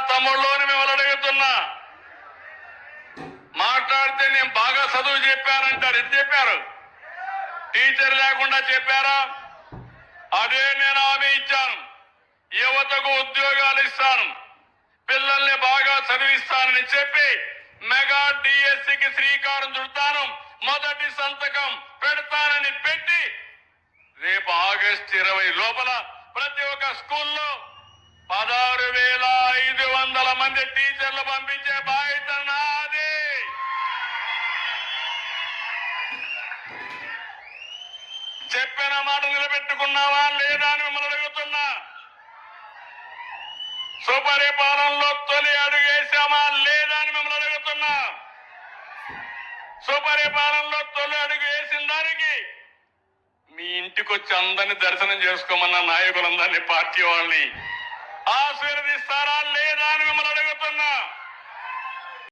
తమ్ముళ్ళు మిమ్మల్ని అడుగుతున్నా మాట్లాడితే నేను బాగా చదువు చెప్పానంటారు. ఇది చెప్పారు? టీచర్ లేకుండా చెప్పారా? అదే నేను హామీ ఇచ్చాను. యువతకు ఉద్యోగాలు ఇస్తాను. పిల్లల్ని బాగా చదివిస్తానని చెప్పి మెగా డిఎస్సికి శ్రీకారం చుడతాను. మొదటి సంతకం పెడతానని పెట్టి రేపు ఆగస్ట్ ఇరవై లోపల ప్రతి ఒక్క స్కూల్లో పదహారు వేల మంది టీచర్లు పంపించే బాధ్యత నాది. చెప్పిన మాట నిలబెట్టుకున్నావా లేదా అని మిమ్మల్ని అడుగుతున్నా. సుపరిపాలనలో తొలి అడుగేశామా లేదా అని మిమ్మల్ని అడుగుతున్నా. సుపరిపాలనలో తొలి అడుగు వేసిన దానికి మీ ఇంటికి వచ్చి అందరినీ దర్శనం చేసుకోమన్న నాయకులందరినీ పార్టీ వాళ్ళని ఆశీర్వదిస్తారా